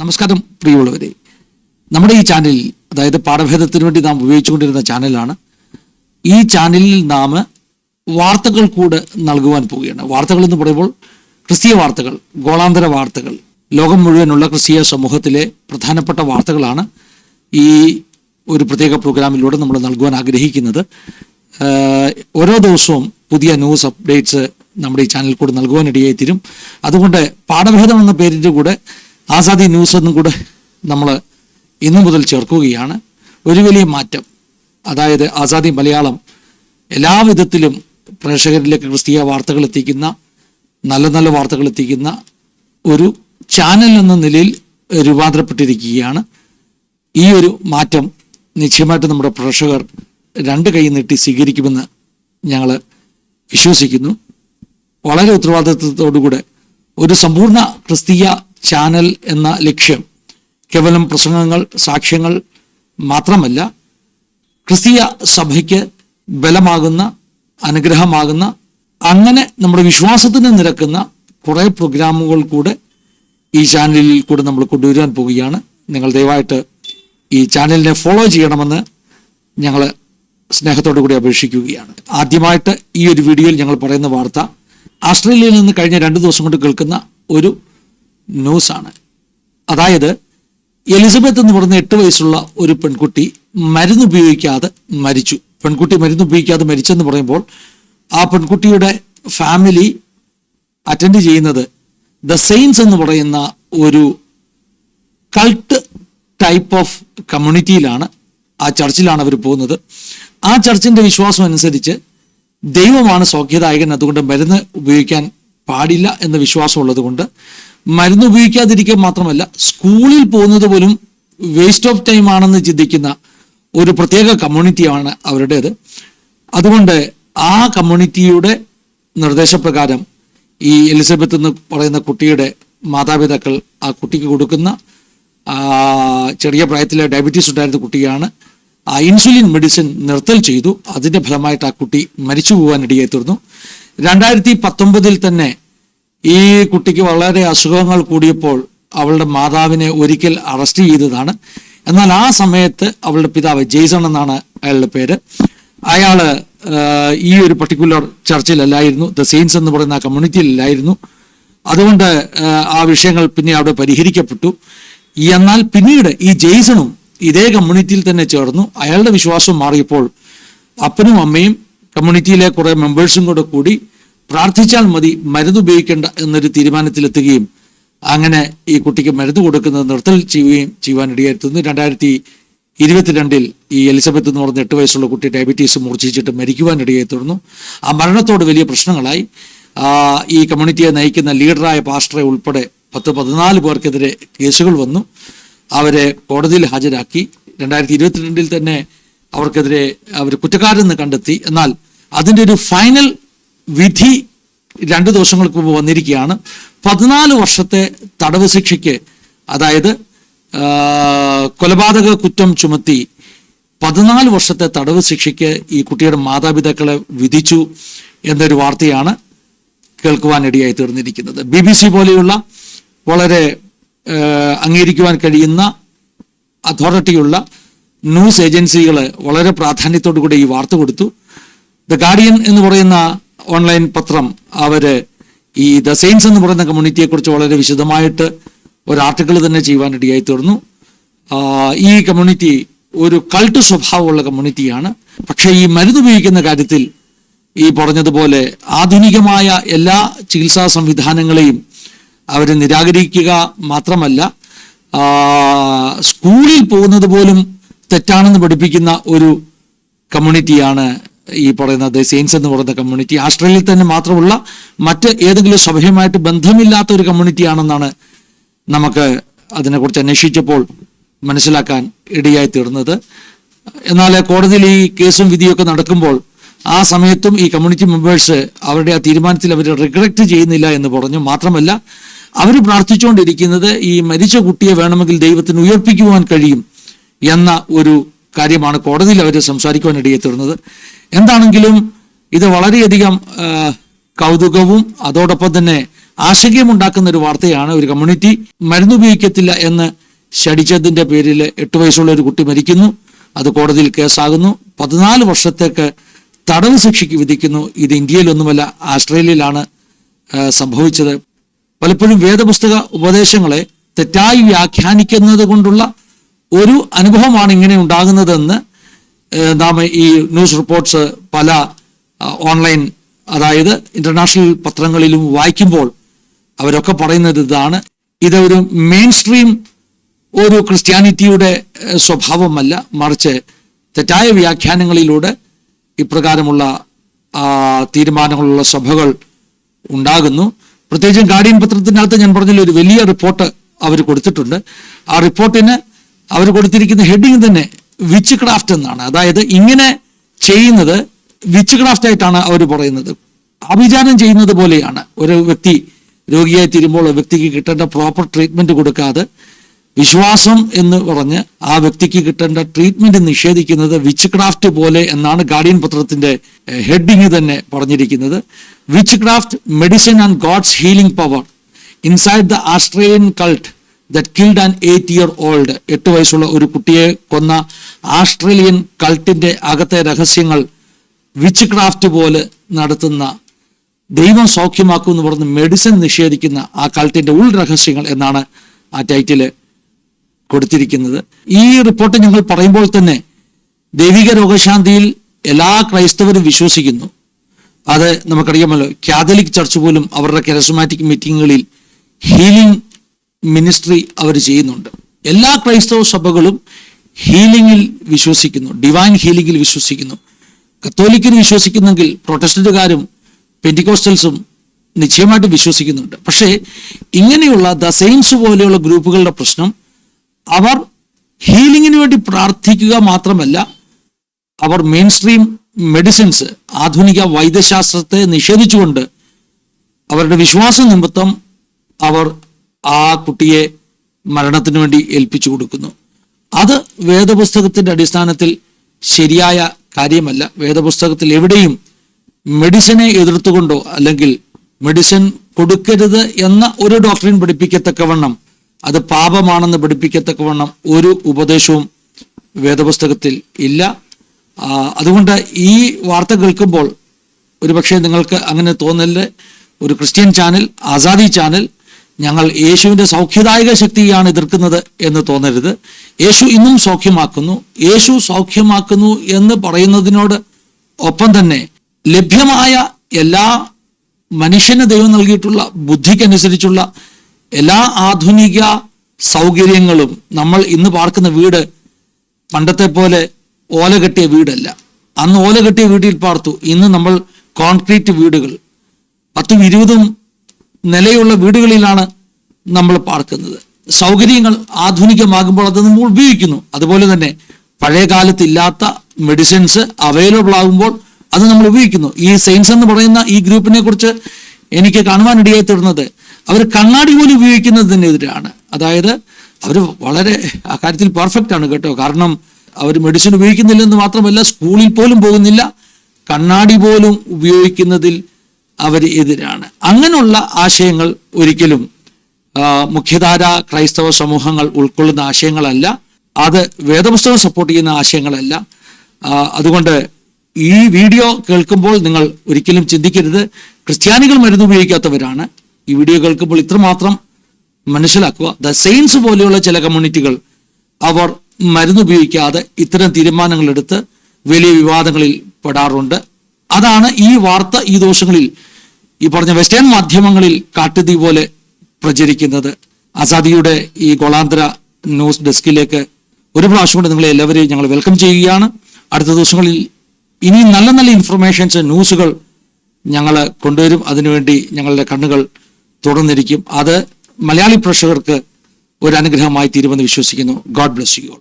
നമസ്കാരം പ്രിയമുള്ളവരെ. നമ്മുടെ ഈ ചാനലിൽ അതായത് പാഠഭേദത്തിന് വേണ്ടി നാം ഉപയോഗിച്ചുകൊണ്ടിരുന്ന ചാനലാണ്. ഈ ചാനലിൽ നാം വാർത്തകൾ കൂടെ നൽകുവാൻ പോവുകയാണ്. വാർത്തകൾ എന്ന് പറയുമ്പോൾ ക്രിസ്തീയ വാർത്തകൾ ഗോളാന്തര വാർത്തകൾ ലോകം മുഴുവനുള്ള ക്രിസ്തീയ സമൂഹത്തിലെ പ്രധാനപ്പെട്ട വാർത്തകളാണ് ഈ ഒരു പ്രത്യേക പ്രോഗ്രാമിലൂടെ നമ്മൾ നൽകുവാൻ ആഗ്രഹിക്കുന്നത്. ഓരോ ദിവസവും പുതിയ ന്യൂസ് അപ്ഡേറ്റ്സ് നമ്മുടെ ഈ ചാനലിൽ കൂടെ നൽകുവാനിടയായി തീരും അതുകൊണ്ട് പാഠഭേദം എന്ന പേരിന്റെ കൂടെ ആസാദി ന്യൂസ് എന്നും കൂടെ നമ്മൾ ഇന്നു മുതൽ ചേർക്കുകയാണ്. ഒരു വലിയ മാറ്റം. അതായത് ആസാദി മലയാളം എല്ലാ വിധത്തിലും പ്രേക്ഷകരിലേക്ക് ക്രിസ്തീയ വാർത്തകൾ എത്തിക്കുന്ന നല്ല നല്ല വാർത്തകൾ എത്തിക്കുന്ന ഒരു ചാനൽ എന്ന നിലയിൽ രൂപാന്തരപ്പെട്ടിരിക്കുകയാണ്. ഈ ഒരു മാറ്റം നിശ്ചയമായിട്ട് നമ്മുടെ പ്രേക്ഷകർ രണ്ട് കൈ നീട്ടി സ്വീകരിക്കുമെന്ന് ഞങ്ങൾ വിശ്വസിക്കുന്നു. വളരെ ഉത്തരവാദിത്വത്തോടുകൂടെ ഒരു സമ്പൂർണ ക്രിസ്തീയ ചാനൽ എന്ന ലക്ഷ്യം. കേവലം പ്രസംഗങ്ങൾ സാക്ഷ്യങ്ങൾ മാത്രമല്ല ക്രിസ്തീയ സഭയ്ക്ക് ബലമാകുന്ന അനുഗ്രഹമാകുന്ന അങ്ങനെ നമ്മുടെ വിശ്വാസത്തിന് നിരക്കുന്ന കുറേ പ്രോഗ്രാമുകൾ കൂടെ ഈ ചാനലിൽ കൂടെ നമ്മൾ കൊണ്ടുവരാൻ പോവുകയാണ്. നിങ്ങൾ ദയവായിട്ട് ഈ ചാനലിനെ ഫോളോ ചെയ്യണമെന്ന് ഞങ്ങൾ സ്നേഹത്തോടു കൂടി അപേക്ഷിക്കുകയാണ്. ആദ്യമായിട്ട് ഈ ഒരു വീഡിയോയിൽ ഞങ്ങൾ പറയുന്ന വാർത്ത ആസ്ട്രേലിയയിൽ നിന്ന് കഴിഞ്ഞ രണ്ട് ദിവസം കൊണ്ട് കേൾക്കുന്ന ഒരു ന്യൂസാണ്. അതായത് എലിസബത്ത് എന്ന് പറഞ്ഞ എട്ട് വയസ്സുള്ള ഒരു പെൺകുട്ടി മരുന്ന് ഉപയോഗിക്കാതെ മരിച്ചു. പെൺകുട്ടി മരുന്ന് ഉപയോഗിക്കാതെ മരിച്ചെന്ന് പറയുമ്പോൾ ആ പെൺകുട്ടിയുടെ ഫാമിലി അറ്റൻഡ് ചെയ്യുന്നത് ദ സെയിൻസ് എന്ന് പറയുന്ന ഒരു കൾട്ട് ടൈപ്പ് ഓഫ് കമ്മ്യൂണിറ്റിയിലാണ്. ആ ചർച്ചിലാണ് അവർ പോകുന്നത്. ആ ചർച്ചിന്റെ വിശ്വാസം അനുസരിച്ച് ദൈവമാണ് സൗഖ്യദായകൻ. അതുകൊണ്ട് മരുന്ന് ഉപയോഗിക്കാൻ പാടില്ല എന്ന വിശ്വാസം ഉള്ളതുകൊണ്ട് മരുന്ന് ഉപയോഗിക്കാതിരിക്കുക മാത്രമല്ല സ്കൂളിൽ പോകുന്നത് പോലും വേസ്റ്റ് ഓഫ് ടൈം ആണെന്ന് ചിന്തിക്കുന്ന ഒരു പ്രത്യേക കമ്മ്യൂണിറ്റിയാണ് അവരുടേത്. അതുകൊണ്ട് ആ കമ്മ്യൂണിറ്റിയുടെ നിർദ്ദേശപ്രകാരം ഈ എലിസബത്ത് എന്ന് പറയുന്ന കുട്ടിയുടെ മാതാപിതാക്കൾ ആ കുട്ടിക്ക് കൊടുക്കുന്ന ചെറിയ പ്രായത്തിലെ ഡയബറ്റീസ് ഉണ്ടായിരുന്ന കുട്ടിയാണ് ആ ഇൻസുലിൻ മെഡിസിൻ നിർത്തൽ ചെയ്തു. അതിന്റെ ഫലമായിട്ട് ആ കുട്ടി മരിച്ചു പോകാൻ ഇടയായി തീർന്നു. രണ്ടായിരത്തി പത്തൊമ്പതിൽ തന്നെ ഈ കുട്ടിക്ക് വളരെ അസുഖങ്ങൾ കൂടിയപ്പോൾ അവളുടെ മാതാവിനെ ഒരിക്കൽ അറസ്റ്റ് ചെയ്തതാണ്. എന്നാൽ ആ സമയത്ത് അവളുടെ പിതാവ് ജെയ്സൺ എന്നാണ് അയാളുടെ പേര്. അയാൾ ഈ ഒരു പർട്ടിക്കുലർ ചർച്ചിലല്ലായിരുന്നു ദ സെയിൻസ് എന്ന് പറയുന്ന ആ കമ്മ്യൂണിറ്റിയിലല്ലായിരുന്നു അതുകൊണ്ട് ആ വിഷയങ്ങൾ പിന്നെ അവിടെ പരിഹരിക്കപ്പെട്ടു. എന്നാൽ പിന്നീട് ഈ ജെയ്സണും ഇതേ കമ്മ്യൂണിറ്റിയിൽ തന്നെ ചേർന്നു. അയാളുടെ വിശ്വാസം മാറിയപ്പോൾ അപ്പനും അമ്മയും കമ്മ്യൂണിറ്റിയിലെ കുറെ മെമ്പേഴ്സും കൂടെ കൂടി പ്രാർത്ഥിച്ചാൽ മതി മരുന്ന് ഉപയോഗിക്കേണ്ട എന്നൊരു തീരുമാനത്തിലെത്തുകയും അങ്ങനെ ഈ കുട്ടിക്ക് മരുന്ന് കൊടുക്കുന്നത് നിർത്തൽ ചെയ്യുകയും ചെയ്യുവാനിടയായിരുന്നു. രണ്ടായിരത്തി ഇരുപത്തിരണ്ടിൽ ഈ എലിസബത്ത് എന്ന് പറഞ്ഞ എട്ട് വയസ്സുള്ള കുട്ടി ഡയബറ്റീസ് മൂർച്ഛിച്ചിട്ട് മരിക്കുവാനിടയായി തുടർന്നു. ആ മരണത്തോട് വലിയ പ്രശ്നങ്ങളായി. ഈ കമ്മ്യൂണിറ്റിയെ നയിക്കുന്ന ലീഡറായ പാസ്റ്ററെ ഉൾപ്പെടെ പത്ത് പതിനാല് പേർക്കെതിരെ കേസുകൾ വന്നു. അവരെ കോടതിയിൽ ഹാജരാക്കി. രണ്ടായിരത്തി ഇരുപത്തിരണ്ടിൽ തന്നെ അവർക്കെതിരെ അവർ കുറ്റക്കാരെന്ന് കണ്ടെത്തി. എന്നാൽ അതിന്റെ ഒരു ഫൈനൽ വിധി രണ്ട് ദിവസങ്ങൾക്ക് മുമ്പ് വന്നിരിക്കുകയാണ്. പതിനാല് വർഷത്തെ തടവ് ശിക്ഷയ്ക്ക് അതായത് കൊലപാതക കുറ്റം ചുമത്തി പതിനാല് വർഷത്തെ തടവ് ശിക്ഷയ്ക്ക് ഈ കുട്ടിയുടെ മാതാപിതാക്കളെ വിധിച്ചു എന്നൊരു വാർത്തയാണ് കേൾക്കുവാനിടയായി തീർന്നിരിക്കുന്നത്. ബി ബി സി പോലെയുള്ള വളരെ അംഗീകരിക്കുവാൻ കഴിയുന്ന അതോറിറ്റിയുള്ള ന്യൂസ് ഏജൻസികൾ വളരെ പ്രാധാന്യത്തോടു കൂടി ഈ വാർത്ത കൊടുത്തു. ദ ഗാർഡിയൻ എന്ന് പറയുന്ന ഓൺലൈൻ പത്രം അവർ ഈ ദ സെയിൻസ് എന്ന് പറയുന്ന കമ്മ്യൂണിറ്റിയെക്കുറിച്ച് വളരെ വിശദമായിട്ട് ഒരു ആർട്ടിക്കിൾ തന്നെ ചെയ്യുവാനിടയായി തീർന്നു ഈ കമ്മ്യൂണിറ്റി ഒരു കൾട്ട് സ്വഭാവമുള്ള കമ്മ്യൂണിറ്റിയാണ്. പക്ഷേ ഈ മരുന്ന് ഉപയോഗിക്കുന്ന കാര്യത്തിൽ ഈ പറഞ്ഞതുപോലെ ആധുനികമായ എല്ലാ ചികിത്സാ സംവിധാനങ്ങളെയും അവർ നിരാകരിക്കുക മാത്രമല്ല സ്കൂളിൽ പോകുന്നത് പോലും തെറ്റാണെന്ന് പഠിപ്പിക്കുന്ന ഒരു കമ്മ്യൂണിറ്റിയാണ് ഈ പറയുന്ന ദ സെയിൻസ് എന്ന് പറയുന്ന കമ്മ്യൂണിറ്റി ആസ്ട്രേലിയയിൽ തന്നെ മാത്രമുള്ള മറ്റ് ഏതെങ്കിലും സഭയുമായിട്ട് ബന്ധമില്ലാത്ത ഒരു കമ്മ്യൂണിറ്റിയാണെന്നാണ് നമുക്ക് അതിനെക്കുറിച്ച് അന്വേഷിച്ചപ്പോൾ മനസ്സിലാക്കാൻ ഇടയായി തീർന്നത്. എന്നാൽ കോടതിയിൽ ഈ കേസും വിധിയൊക്കെ നടക്കുമ്പോൾ ആ സമയത്തും ഈ കമ്മ്യൂണിറ്റി മെമ്പേഴ്സ് അവരുടെ ആ തീരുമാനത്തിൽ അവർ റിഗ്രറ്റ് ചെയ്യുന്നില്ല എന്ന് പറഞ്ഞു. മാത്രമല്ല അവർ പ്രാർത്ഥിച്ചുകൊണ്ടിരിക്കുന്നത് ഈ മരിച്ച കുട്ടിയെ വേണമെങ്കിൽ ദൈവത്തിന് ഉയർപ്പിക്കുവാൻ കഴിയും എന്ന ഒരു കാര്യമാണ് കോടതിയിൽ അവർ സംസാരിക്കുവാൻ തീർന്നത്. എന്താണെങ്കിലും ഇത് വളരെയധികം കൗതുകവും അതോടൊപ്പം തന്നെ ആശങ്കയുണ്ടാക്കുന്ന ഒരു വാർത്തയാണ് ഒരു കമ്മ്യൂണിറ്റി മരുന്ന് ഉപയോഗിക്കത്തില്ല എന്ന് ശടിച്ചതിന്റെ പേരിൽ എട്ട് വയസ്സുള്ള ഒരു കുട്ടി മരിക്കുന്നു. അത് കോടതിയിൽ കേസാകുന്നു. പതിനാല് വർഷത്തേക്ക് തടവ് ശിക്ഷയ്ക്ക് വിധിക്കുന്നു. ഇത് ഇന്ത്യയിലൊന്നുമല്ല ആസ്ട്രേലിയയിലാണ് സംഭവിച്ചത്. പലപ്പോഴും വേദപുസ്തക ഉപദേശങ്ങളെ തെറ്റായി വ്യാഖ്യാനിക്കുന്നത് കൊണ്ടുള്ള ഒരു അനുഭവമാണ് ഇങ്ങനെ ഉണ്ടാകുന്നതെന്ന് നാം ഈ ന്യൂസ് റിപ്പോർട്ട്സ് പല ഓൺലൈൻ അതായത് ഇന്റർനാഷണൽ പത്രങ്ങളിലും വായിക്കുമ്പോൾ അവരൊക്കെ പറയുന്നത് ഇതാണ്. ഇതൊരു മെയിൻ സ്ട്രീം ഒരു ക്രിസ്ത്യാനിറ്റിയുടെ സ്വഭാവമല്ല. മറിച്ച് തെറ്റായ വ്യാഖ്യാനങ്ങളിലൂടെ ഇപ്രകാരമുള്ള തീരുമാനങ്ങളുള്ള സഭകൾ ഉണ്ടാകുന്നു. പ്രത്യേകിച്ചും ഗാർഡിയൻ പത്രത്തിനകത്ത് ഞാൻ പറഞ്ഞ ഒരു വലിയ റിപ്പോർട്ട് അവർ കൊടുത്തിട്ടുണ്ട്. ആ റിപ്പോർട്ടിന് അവർ കൊടുത്തിരിക്കുന്ന ഹെഡിങ് തന്നെ വിച്ച് ക്രാഫ്റ്റ് എന്നാണ്. അതായത് ഇങ്ങനെ ചെയ്യുന്നത് വിച്ച് ക്രാഫ്റ്റ് ആയിട്ടാണ് അവർ പറയുന്നത്. അഭിചാരം ചെയ്യുന്നത് പോലെയാണ്. ഒരു വ്യക്തി രോഗിയായി തീരുമ്പോൾ വ്യക്തിക്ക് കിട്ടേണ്ട പ്രോപ്പർ ട്രീറ്റ്മെന്റ് കൊടുക്കാതെ വിശ്വാസം എന്ന് പറഞ്ഞ് ആ വ്യക്തിക്ക് കിട്ടേണ്ട ട്രീറ്റ്മെന്റ് നിഷേധിക്കുന്നത് വിച്ച് ക്രാഫ്റ്റ് പോലെ എന്നാണ് ഗാർഡിയൻ പത്രത്തിന്റെ ഹെഡിങ് തന്നെ പറഞ്ഞിരിക്കുന്നത്. Witchcraft medicine and God's healing power inside the Australian cult that killed an eight year old എട്ട് വയസ്സുള്ള ഒരു കുട്ടിയെ കൊന്ന ആസ്ട്രേലിയൻ കൾട്ടിന്റെ അകത്തെ രഹസ്യങ്ങൾ വിച്ച് ക്രാഫ്റ്റ് പോലെ നടത്തുന്ന ദൈവം സൗഖ്യമാക്കും എന്ന് പറഞ്ഞ് മെഡിസിൻ നിഷേധിക്കുന്ന ആ കൾട്ടിന്റെ ഉൾ രഹസ്യങ്ങൾ എന്നാണ് ആ ടൈറ്റിൽ കൊടുത്തിരിക്കുന്നത്. ഈ റിപ്പോർട്ട് ഞങ്ങൾ പറയുമ്പോൾ തന്നെ ദൈവിക രോഗശാന്തിയിൽ എല്ലാ ക്രൈസ്തവരും വിശ്വസിക്കുന്നു. അത് നമുക്കറിയാമല്ലോ. കാതലിക് ചർച്ച് പോലും അവരുടെ കരസമാറ്റിക് മീറ്റിങ്ങുകളിൽ ഹീലിംഗ് മിനിസ്ട്രി അവർ ചെയ്യുന്നുണ്ട്. എല്ലാ ക്രൈസ്തവ സഭകളും ഹീലിംഗിൽ വിശ്വസിക്കുന്നു. ഡിവൈൻ ഹീലിംഗിൽ വിശ്വസിക്കുന്നു. കത്തോലിക്കിൽ വിശ്വസിക്കുന്നെങ്കിൽ പ്രൊട്ടസ്റ്റന്റുകാരും പെന്റിക്കോസ്റ്റൽസും നിശ്ചയമായിട്ട് വിശ്വസിക്കുന്നുണ്ട്. പക്ഷേ ഇങ്ങനെയുള്ള ദ സെയിൻസ് പോലെയുള്ള ഗ്രൂപ്പുകളുടെ പ്രശ്നം അവർ ഹീലിങ്ങിന് വേണ്ടി പ്രാർത്ഥിക്കുക മാത്രമല്ല അവർ മെയിൻ സ്ട്രീം മെഡിസിൻസ് ആധുനിക വൈദ്യശാസ്ത്രത്തെ നിഷേധിച്ചുകൊണ്ട് അവരുടെ വിശ്വാസ നിമിത്തം അവർ ആ കുട്ടിയെ മരണത്തിന് വേണ്ടി ഏൽപ്പിച്ചു കൊടുക്കുന്നു. അത് വേദപുസ്തകത്തിന്റെ അടിസ്ഥാനത്തിൽ ശരിയായ കാര്യമല്ല. വേദപുസ്തകത്തിൽ എവിടെയും മെഡിസിനെ എതിർത്തുകൊണ്ടോ അല്ലെങ്കിൽ മെഡിസിൻ കൊടുക്കരുത് എന്ന ഒരു ഡോക്ടറിൻ പഠിപ്പിക്കത്തക്കവണ്ണം അത് പാപമാണെന്ന് പഠിപ്പിക്കത്തക്കവണ്ണം ഒരു ഉപദേശവും വേദപുസ്തകത്തിൽ ഇല്ല. അതുകൊണ്ട് ഈ വാർത്ത കേൾക്കുമ്പോൾ ഒരുപക്ഷെ നിങ്ങൾക്ക് അങ്ങനെ തോന്നൽ. ഒരു ക്രിസ്ത്യൻ ചാനൽ ആസാദി ചാനൽ ഞങ്ങൾ യേശുവിന്റെ സൗഖ്യദായക ശക്തിയാണ് എതിർക്കുന്നത് എന്ന് തോന്നരുത്. യേശു ഇന്നും സൗഖ്യമാക്കുന്നു. യേശു സൗഖ്യമാക്കുന്നു എന്ന് പറയുന്നതിനോട് ഒപ്പം തന്നെ ലഭ്യമായ എല്ലാ മനുഷ്യന് ദൈവം നൽകിയിട്ടുള്ള ബുദ്ധിക്കനുസരിച്ചുള്ള എല്ലാ ആധുനിക സൗകര്യങ്ങളും നമ്മൾ ഇന്ന് പാർക്കുന്ന വീട് പണ്ടത്തെ പോലെ ഓല കെട്ടിയ വീടല്ല. അന്ന് ഓല കെട്ടിയ വീട്ടിൽ പാർത്തു. ഇന്ന് നമ്മൾ കോൺക്രീറ്റ് വീടുകൾ. പത്തും ഇരുപതും നിലയുള്ള വീടുകളിലാണ് നമ്മൾ പാർക്കുന്നത്. സൗകര്യങ്ങൾ ആധുനികമാകുമ്പോൾ അത് നമ്മൾ ഉപയോഗിക്കുന്നു. അതുപോലെ തന്നെ പഴയ കാലത്തില്ലാത്ത മെഡിസിൻസ് അവൈലബിൾ ആകുമ്പോൾ അത് നമ്മൾ ഉപയോഗിക്കുന്നു. ഈ സയൻസ് എന്ന് പറയുന്ന ഈ ഗ്രൂപ്പിനെ കുറിച്ച് എനിക്ക് കാണുവാനിടയായി തീർന്നത് അവർ കണ്ണാടി പോലും ഉപയോഗിക്കുന്നതിനെതിരാണ്. അതായത് അവർ വളരെ ആ കാര്യത്തിൽ പെർഫെക്റ്റ് ആണ് കേട്ടോ. കാരണം അവർ മെഡിസിൻ ഉപയോഗിക്കുന്നില്ലെന്ന് മാത്രമല്ല സ്കൂളിൽ പോലും പോകുന്നില്ല. കണ്ണാടി പോലും ഉപയോഗിക്കുന്നതിൽ അവർ എതിരാണ്. അങ്ങനെയുള്ള ആശയങ്ങൾ ഒരിക്കലും മുഖ്യധാര ക്രൈസ്തവ സമൂഹങ്ങൾ ഉൾക്കൊള്ളുന്ന ആശയങ്ങളല്ല. അത് വേദപുസ്തകം സപ്പോർട്ട് ചെയ്യുന്ന ആശയങ്ങളല്ല. അതുകൊണ്ട് ഈ വീഡിയോ കേൾക്കുമ്പോൾ നിങ്ങൾ ഒരിക്കലും ചിന്തിക്കരുത്. ക്രിസ്ത്യാനികൾ മരുന്ന് ഉപയോഗിക്കാത്തവരാണ്. ഈ വീഡിയോ കേൾക്കുമ്പോൾ ഇത്രമാത്രം മനസ്സിലാക്കുക. ദ സെയിൻസ് പോലെയുള്ള ചില കമ്മ്യൂണിറ്റികൾ അവർ മരുന്ന് ഉപയോഗിക്കാതെ ഇത്തരം തീരുമാനങ്ങളെടുത്ത് വലിയ വിവാദങ്ങളിൽ പെടാറുണ്ട്. അതാണ് ഈ വാർത്ത ഈ ദോഷങ്ങളിൽ ഈ പറഞ്ഞ വെസ്റ്റേൺ മാധ്യമങ്ങളിൽ കാട്ടുതീ പോലെ പ്രചരിക്കുന്നത്. ആസാദിയുടെ ഈ ഗോളാന്തര ന്യൂസ് ഡെസ്കിലേക്ക് ഒരു പ്രാവശ്യം കൊണ്ട് നിങ്ങളെ എല്ലാവരെയും ഞങ്ങൾ വെൽക്കം ചെയ്യുകയാണ്. അടുത്ത ദിവസങ്ങളിൽ ഇനി നല്ല നല്ല ഇൻഫർമേഷൻസ് ന്യൂസുകൾ ഞങ്ങൾ കൊണ്ടുവരും. അതിനുവേണ്ടി ഞങ്ങളുടെ കണ്ണുകൾ തുറന്നിരിക്കും. അത് മലയാളി പ്രേക്ഷകർക്ക് ഒരു അനുഗ്രഹമായി തീരുമെന്ന് വിശ്വസിക്കുന്നു. God bless you all